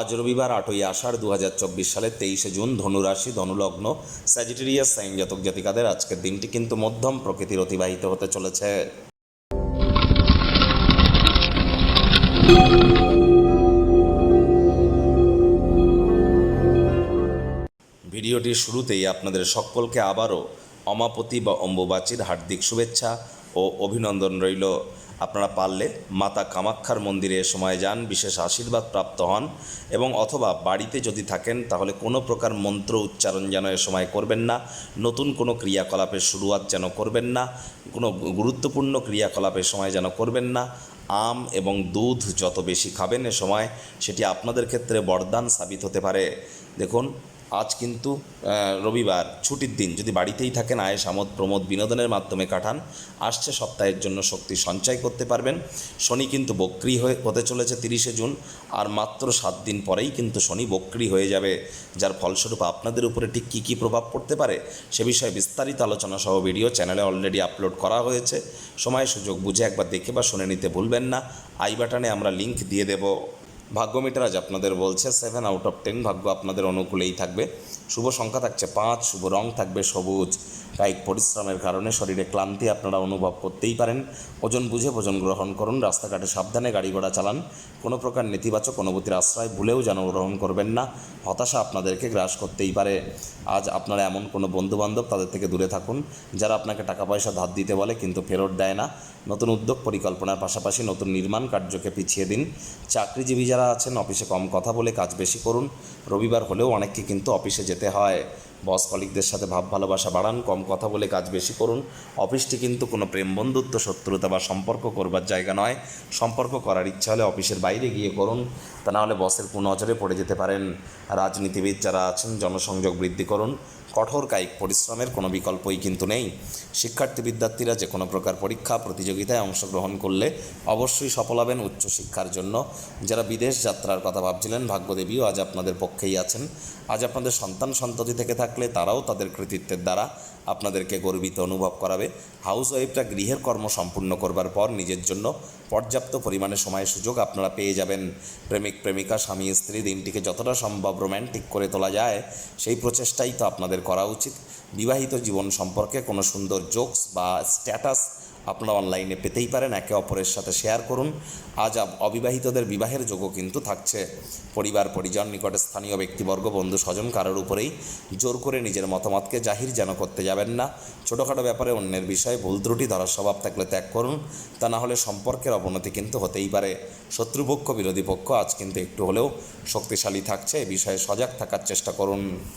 আজ রবিবার আটই আষাঢ় দু হাজার চব্বিশ সালের তেইশে জুন ধনুরাশি ধনুলগ্ন স্যাজিটেরিয়াস সাইন জাতক জাতিকাদের আজকের দিনটি কিন্তু মধ্যম প্রকৃতির অতিবাহিত হতে চলেছে। ভিডিওটির শুরুতেই আপনাদের সকলকে আবারও অমাপতি বা অম্বুবাচীর হার্দিক শুভেচ্ছা ও অভিনন্দন রইল। আপনারা পারলে মাতা কামাক্ষার মন্দিরে এ সময় যান, বিশেষ আশীর্বাদ প্রাপ্ত হন এবং অথবা বাড়িতে যদি থাকেন তাহলে কোনো প্রকার মন্ত্র উচ্চারণ যেন এ সময় করবেন না, নতুন কোনো ক্রিয়াকলাপের শুরুয়াত যেন করবেন না, কোনো গুরুত্বপূর্ণ ক্রিয়াকলাপের সময় যেন করবেন না, আম এবং দুধ যত বেশি খাবেন এ সময় সেটি আপনাদের ক্ষেত্রে বরদান সাবিত হতে পারে। দেখুন আজ কিন্তু রবিবার, ছুটির দিন। যদি বাড়িতেই থাকেন আয়েস আমোদ, প্রমোদ বিনোদনের মাধ্যমে কাটান, আসছে সপ্তাহের জন্য শক্তি সঞ্চয় করতে পারবেন। শনি কিন্তু বক্রি হয়ে, হতে চলেছে তিরিশে জুন, আর মাত্র সাত দিন পরেই কিন্তু শনি বক্রি হয়ে যাবে, যার ফলস্বরূপ আপনাদের উপরে ঠিক কী কী প্রভাব পড়তে পারে, সে বিষয়ে বিস্তারিত আলোচনা সহ ভিডিও চ্যানেলে অলরেডি আপলোড করা হয়েছে। সময় সুযোগ বুঝে একবার দেখে বা শুনে নিতে ভুলবেন না। আই বাটনে আমরা লিংক দিয়ে দেবো। ভাগ্য মিটার আজ আপনাদের বলছে সেভেন আউট অফ টেন ভাগ্য আপনাদের অনুকূলেই থাকবে। শুভ সংখ্যা থাকছে পাঁচ, শুভ রং থাকবে সবুজ। কায়িক পরিশ্রমের কারণে শরীরে ক্লান্তি আপনারা অনুভব করতেই পারেন। ওজন বুঝে ভোজন গ্রহণ করুন, রাস্তাঘাটে সাবধানে গাড়ি ঘোড়া চালান। কোনো প্রকার নেতিবাচক অনুভূতির আশ্রয় ভুলেও যেন গ্রহণ করবেন না, হতাশা আপনাদেরকে গ্রাস করতেই পারে। আজ আপনারা এমন কোনো বন্ধুবান্ধব তাদের থেকে দূরে থাকুন, যারা আপনাকে টাকা পয়সা ধার দিতে বলে কিন্তু ফেরত দেয় না। নতুন উদ্যোগ পরিকল্পনার পাশাপাশি নতুন নির্মাণ কার্যকে পিছিয়ে দিন। চাকরিজীবী যারা আছেন, অফিসে কম কথা বলে কাজ বেশি করুন। রবিবার হলেও অনেককে কিন্তু অফিসে যেতে হয়। বস কলিকদের সাথে ভাব ভালোবাসা বাড়ান, কম কথা বলে কাজ বেশি করুন। অফিসটি কিন্তু কোনো প্রেম বন্ধুত্ব, শত্রুতা বা সম্পর্ক করবার জায়গা নয়। সম্পর্ক করার ইচ্ছা হলে অফিসের বাইরে গিয়ে করুন। তা নাহলে বসের কুনজরে পড়ে যেতে পারেন। রাজনীতিবিদ যারা আছেন, জনসংযোগ বৃদ্ধি করুন। কঠোর কায়িক পরিশ্রমের কোনো বিকল্পই কিন্তু নেই। শিক্ষার্থী বিদ্যার্থীরা যে কোনো প্রকার পরীক্ষা, প্রতিযোগিতায় অংশগ্রহণ করলে অবশ্যই সফল হবেন উচ্চশিক্ষার জন্য। যারা বিদেশ যাত্রার কথা ভাবছিলেন, ভাগ্যদেবীও আজ আপনাদের পক্ষেই আছেন। আজ আপনাদের সন্তান সন্ততি থেকে থাকলে তারাও তাদের কৃতিত্বের দ্বারা আপনাদেরকে গর্বিত অনুভব করাবে। হাউস ওয়াইফরা গৃহের কর্ম সম্পূর্ণ করবার পর নিজের জন্য পর্যাপ্ত পরিমাণে সময় সুযোগ আপনারা পেয়ে যাবেন। প্রেমিক, প্রেমিকা, স্বামী, স্ত্রী দিনটিকে যতটা সম্ভব রোম্যান্টিক করে তোলা যায়, সেই প্রচেষ্টাই তো আপনাদের করা উচিত। বিবাহিত জীবন সম্পর্কে কোনো সুন্দর জোকস বা স্ট্যাটাস আপনারা অনলাইনে পেতেই পারেন, একে অপরের সাথে শেয়ার করুন। আজ অবিবাহিতদের বিবাহের যোগও কিন্তু থাকছে। পরিবার, পরিজন, নিকটে স্থানীয় ব্যক্তিবর্গ, বন্ধু, স্বজন কারোর উপরেই জোর করে নিজের মতামতকে জাহির যেন করতে যাবেন না। ছোটোখাটো ব্যাপারে অন্যের বিষয়ে ভুল ত্রুটি ধরার স্বভাব থাকলে ত্যাগ করুন। তা না হলে সম্পর্কের অবনতি কিন্তু হতেই পারে। শত্রুপক্ষ, বিরোধী পক্ষ আজ কিন্তু একটু হলেও শক্তিশালী থাকছে। এ বিষয়ে সজাগ থাকার চেষ্টা করুন।